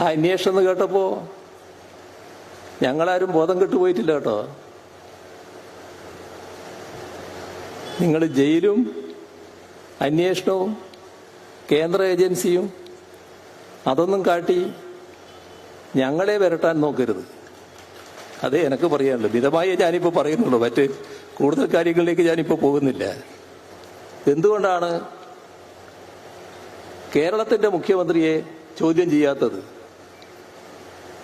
ആ അന്വേഷണം എന്ന് കേട്ടപ്പോ ഞങ്ങളാരും ബോധം കെട്ടുപോയിട്ടില്ല കേട്ടോ. നിങ്ങൾ ജയിലും അന്വേഷണവും കേന്ദ്ര ഏജൻസിയും അതൊന്നും കാട്ടി ഞങ്ങളെ വരട്ടാൻ നോക്കരുത്. അതെ എനിക്ക് പറയാനുള്ളൂ. മിതമായി ഞാനിപ്പോൾ പറയുന്നുള്ളൂ. മറ്റ് കൂടുതൽ കാര്യങ്ങളിലേക്ക് ഞാനിപ്പോൾ പോകുന്നില്ല. എന്തുകൊണ്ടാണ് കേരളത്തിന്റെ മുഖ്യമന്ത്രിയെ ചോദ്യം ചെയ്യാത്തത്?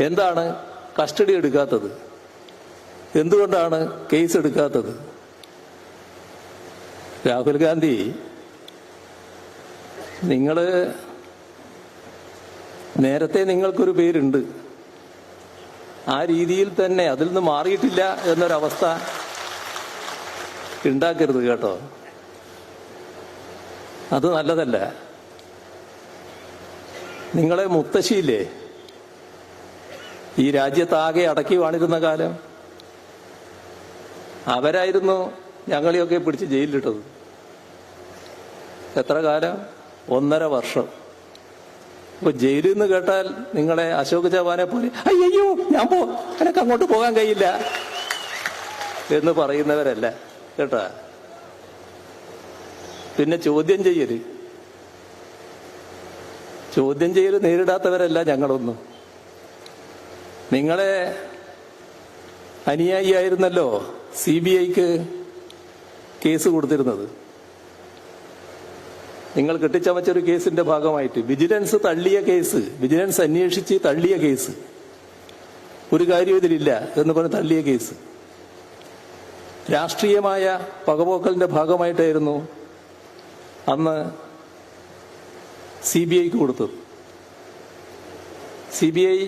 എന്താണ് കസ്റ്റഡി എടുക്കാത്തത്? എന്തുകൊണ്ടാണ് കേസ് എടുക്കാത്തത്? രാഹുൽ ഗാന്ധി നിങ്ങൾ നേരത്തെ നിങ്ങൾക്കൊരു പേരുണ്ട്. ആ രീതിയിൽ തന്നെ അതിൽ നിന്ന് മാറിയിട്ടില്ല എന്നൊരവസ്ഥ ഉണ്ടാക്കരുത് കേട്ടോ. അത് നല്ലതല്ല. നിങ്ങളെ മുത്തശ്ശിയില്ലേ? ഈ രാജ്യത്താകെ അടക്കി വാണിരുന്ന കാലം അവരായിരുന്നു ഞങ്ങളെയൊക്കെ പിടിച്ച് ജയിലിലിട്ടത്. എത്ര കാലം? ഒന്നര വർഷം. ഇപ്പൊ ജയിലിൽ നിന്ന് കേട്ടാൽ നിങ്ങളെ അശോക് ചവാനെ പോലെ അയ്യോ ഞാൻ പോ എനക്ക് അങ്ങോട്ട് പോകാൻ കഴിയില്ല എന്ന് പറയുന്നവരല്ല കേട്ടാ? പിന്നെ ചോദ്യം ചെയ്യൽ. ചോദ്യം ചെയ്യൽ നേരിടാത്തവരല്ല ഞങ്ങളൊന്നും. നിങ്ങളെ അനുയായിയായിരുന്നല്ലോ സി ബി ഐക്ക് കേസ് കൊടുത്തിരുന്നത്. നിങ്ങൾ കെട്ടിച്ചമച്ചൊരു കേസിന്റെ ഭാഗമായിട്ട് വിജിലൻസ് തള്ളിയ കേസ് വിജിലൻസ് അന്വേഷിച്ച് തള്ളിയ കേസ് ഒരു കാര്യവും ഇതിലില്ല എന്ന് പറഞ്ഞ് തള്ളിയ കേസ്. രാഷ്ട്രീയമായ പകപോക്കലിന്റെ ഭാഗമായിട്ടായിരുന്നു അന്ന് സി ബി ഐക്ക് കൊടുത്തത്. സി ബി ഐ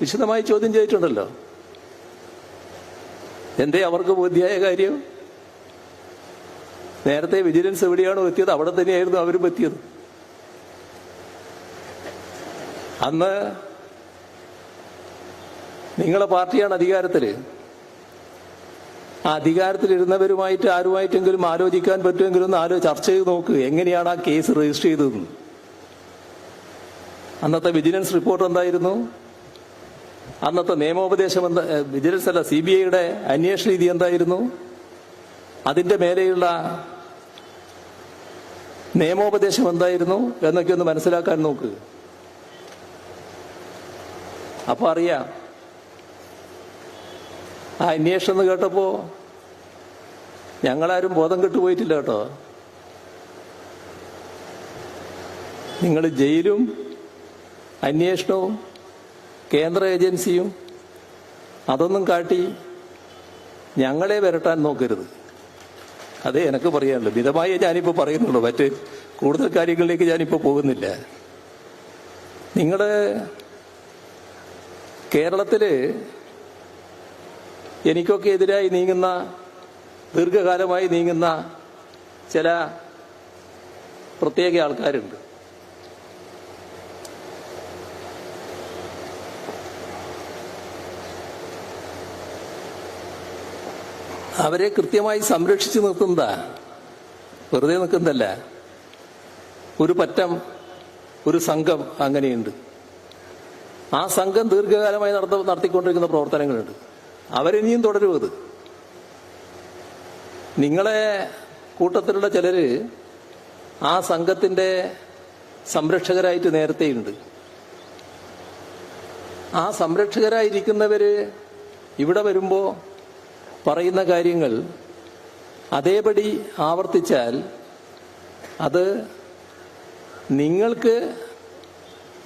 വിശദമായി ചോദ്യം ചെയ്തിട്ടുണ്ടല്ലോ. എന്തേ അവർക്ക് ബുദ്ധിയായ കാര്യം? നേരത്തെ വിജിലൻസ് എവിടെയാണോ എത്തിയത് അവിടെ തന്നെയായിരുന്നു അവരും എത്തിയത്. അന്ന് നിങ്ങളെ പാർട്ടിയാണ് അധികാരത്തിൽ. ആ അധികാരത്തിലിരുന്നവരുമായിട്ട് ആരുമായിട്ടെങ്കിലും ആലോചിക്കാൻ പറ്റുമെങ്കിലും ആലോ ചർച്ച ചെയ്ത് നോക്ക് എങ്ങനെയാണ് ആ കേസ് രജിസ്റ്റർ ചെയ്തതെന്ന്. അന്നത്തെ വിജിലൻസ് റിപ്പോർട്ട് എന്തായിരുന്നു? അന്നത്തെ നിയമോപദേശം എന്താ വിജിലൻസ് അല്ല സി ബി ഐയുടെ അന്വേഷണ രീതി എന്തായിരുന്നു? അതിന്റെ മേലെയുള്ള നിയമോപദേശം എന്തായിരുന്നു എന്നൊക്കെ ഒന്ന് മനസ്സിലാക്കാൻ നോക്ക്. അപ്പൊ അറിയാം ആ അന്വേഷണം എന്ന് കേട്ടപ്പോ ഞങ്ങളാരും ബോധം കെട്ടുപോയിട്ടില്ല കേട്ടോ. നിങ്ങൾ ജയിലും അന്വേഷണവും കേന്ദ്ര ഏജൻസിയും അതൊന്നും കാട്ടി ഞങ്ങളെ വരട്ടാൻ നോക്കരുത്. അതേ എനിക്ക് പറയാനുള്ളൂ. മിതമായി ഞാനിപ്പോൾ പറയുന്നുള്ളൂ. മറ്റ് കൂടുതൽ കാര്യങ്ങളിലേക്ക് ഞാനിപ്പോൾ പോകുന്നില്ല. നിങ്ങളുടെ കേരളത്തിൽ എനിക്കൊക്കെ എതിരായി നീങ്ങുന്ന ദീർഘകാലമായി നീങ്ങുന്ന ചില പ്രത്യേക ആൾക്കാരുണ്ട്. അവരെ കൃത്യമായി സംരക്ഷിച്ചു നിർത്തുന്നതാ. വെറുതെ നിൽക്കുന്നതല്ല. ഒരു പറ്റം ഒരു സംഘം അങ്ങനെയുണ്ട്. ആ സംഘം ദീർഘകാലമായി നടത്ത നടത്തിക്കൊണ്ടിരിക്കുന്ന പ്രവർത്തനങ്ങളുണ്ട്. അവരിനിയും തുടരും നിങ്ങളെ കൂട്ടത്തിലുള്ള ചിലര് ആ സംഘത്തിന്റെ സംരക്ഷകരായിട്ട് നേരത്തെയുണ്ട്. ആ സംരക്ഷകരായിരിക്കുന്നവര് ഇവിടെ വരുമ്പോ പറയുന്ന കാര്യങ്ങൾ അതേപടി ആവർത്തിച്ചാൽ അത് നിങ്ങൾക്ക്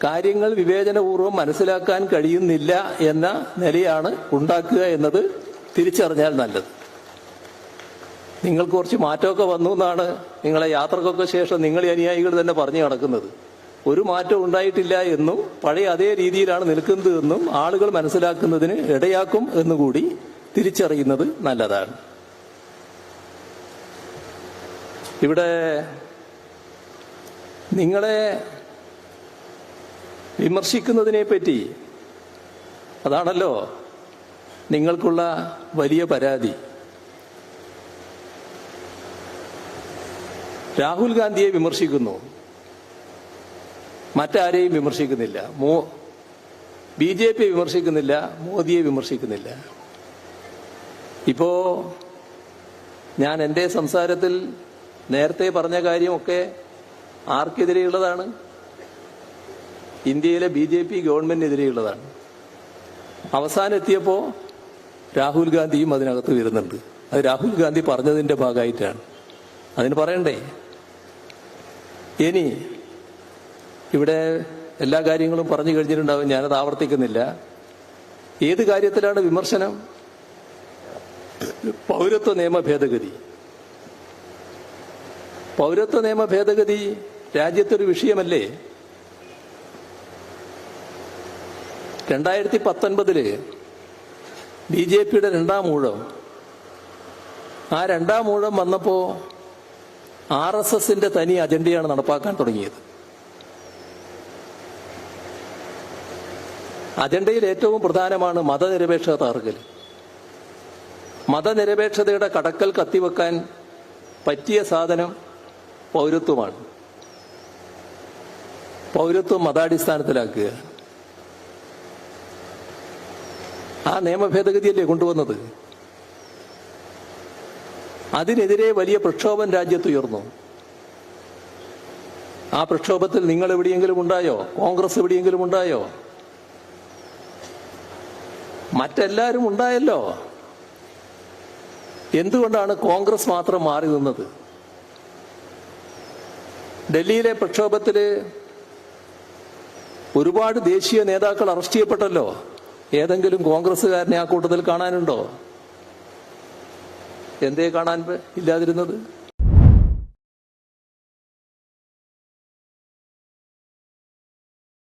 കാര്യങ്ങൾ വിവേചനപൂർവം മനസ്സിലാക്കാൻ കഴിയുന്നില്ല എന്ന നിലയാണ് ഉണ്ടാക്കുക എന്നത് തിരിച്ചറിഞ്ഞാൽ നല്ലത്. നിങ്ങൾക്ക് കുറച്ച് മാറ്റമൊക്കെ വന്നു എന്നാണ് നിങ്ങളെ യാത്രക്കൊക്കെ ശേഷം നിങ്ങൾ അനുയായികൾ തന്നെ പറഞ്ഞു നടക്കുന്നത്. ഒരു മാറ്റം ഉണ്ടായിട്ടില്ല എന്നും പഴയ അതേ രീതിയിലാണ് നിൽക്കുന്നത് എന്നും ആളുകൾ മനസ്സിലാക്കുന്നതിന് ഇടയാക്കും എന്നുകൂടി തിരിച്ചറിയുന്നത് നല്ലതാണ്. ഇവിടെ നിങ്ങളെ വിമർശിക്കുന്നതിനെ പറ്റി അതാണല്ലോ നിങ്ങൾക്കുള്ള വലിയ പരാതി. രാഹുൽ ഗാന്ധിയെ വിമർശിക്കുന്നു. മറ്റാരെയും വിമർശിക്കുന്നില്ല. മോ ബി ജെ പി വിമർശിക്കുന്നില്ല. മോദിയെ വിമർശിക്കുന്നില്ല. ഇപ്പോ ഞാൻ എന്റെ സംസാരത്തിൽ നേരത്തെ പറഞ്ഞ കാര്യമൊക്കെ ആർക്കെതിരെയുള്ളതാണ്? ഇന്ത്യയിലെ ബി ജെ പി ഗവൺമെന്റിനെതിരെയുള്ളതാണ്. അവസാനം എത്തിയപ്പോ രാഹുൽ ഗാന്ധിയും അതിനകത്ത് വരുന്നുണ്ട്. അത് രാഹുൽ ഗാന്ധി പറഞ്ഞതിന്റെ ഭാഗമായിട്ടാണ്. അതിന് പറയണ്ടേ? ഇനി ഇവിടെ എല്ലാ കാര്യങ്ങളും പറഞ്ഞു കഴിഞ്ഞിട്ടുണ്ടാവും. ഞാനത് ആവർത്തിക്കുന്നില്ല. ഏത് കാര്യത്തിലാണ് വിമർശനം? പൗരത്വ നിയമ ഭേദഗതി. പൗരത്വ നിയമ ഭേദഗതി രാജ്യത്തൊരു വിഷയമല്ലേ? രണ്ടായിരത്തി പത്തൊൻപതിൽ ബി ജെ പിയുടെ രണ്ടാം ഊഴം. ആ രണ്ടാം ഊഴം വന്നപ്പോ ആർ എസ് എസിന്റെ തനി അജണ്ടയാണ് നടപ്പാക്കാൻ തുടങ്ങിയത്. അജണ്ടയിൽ ഏറ്റവും പ്രധാനമാണ് മതനിരപേക്ഷത തകർക്കൽ മതനിരപേക്ഷതയുടെ കടക്കൽ കത്തിവെക്കാൻ പറ്റിയ സാധനം പൗരത്വമാണ്. പൗരത്വം മതാടിസ്ഥാനത്തിലാക്കുക. ആ നിയമ ഭേദഗതിയല്ലേ കൊണ്ടുവന്നത്? അതിനെതിരെ വലിയ പ്രക്ഷോഭം രാജ്യത്തുയർന്നു ആ പ്രക്ഷോഭത്തിൽ നിങ്ങൾ എവിടെയെങ്കിലും ഉണ്ടായോ? കോൺഗ്രസ് എവിടെയെങ്കിലും ഉണ്ടായോ? മറ്റെല്ലാവരും ഉണ്ടായല്ലോ. എന്തുകൊണ്ടാണ് കോൺഗ്രസ് മാത്രം മാറി നിന്നത്? ഡൽഹിയിലെ പ്രക്ഷോഭത്തിൽ ഒരുപാട് ദേശീയ നേതാക്കൾ അറസ്റ്റ് ചെയ്യപ്പെട്ടല്ലോ. ഏതെങ്കിലും കോൺഗ്രസ്സുകാരനെ ആ കൂട്ടത്തിൽ കാണാനുണ്ടോ? എന്തേ കാണാൻ ഇല്ലാതിരുന്നത്?